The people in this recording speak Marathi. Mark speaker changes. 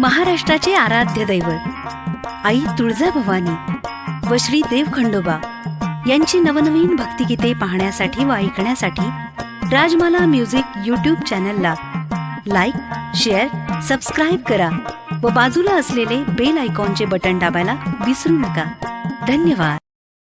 Speaker 1: महाराष्ट्राचे आराध्य दैवत आई तुळजाभवानी व श्री देव खंडोबा यांची नवनवीन भक्तिगीते पाहण्यासाठी व ऐकण्यासाठी राजमाला म्युझिक यूट्यूब चॅनलला लाईक शेअर सबस्क्राईब करा व बाजूला असलेले बेल आयकॉनचे बटन दाबायला विसरू नका. धन्यवाद.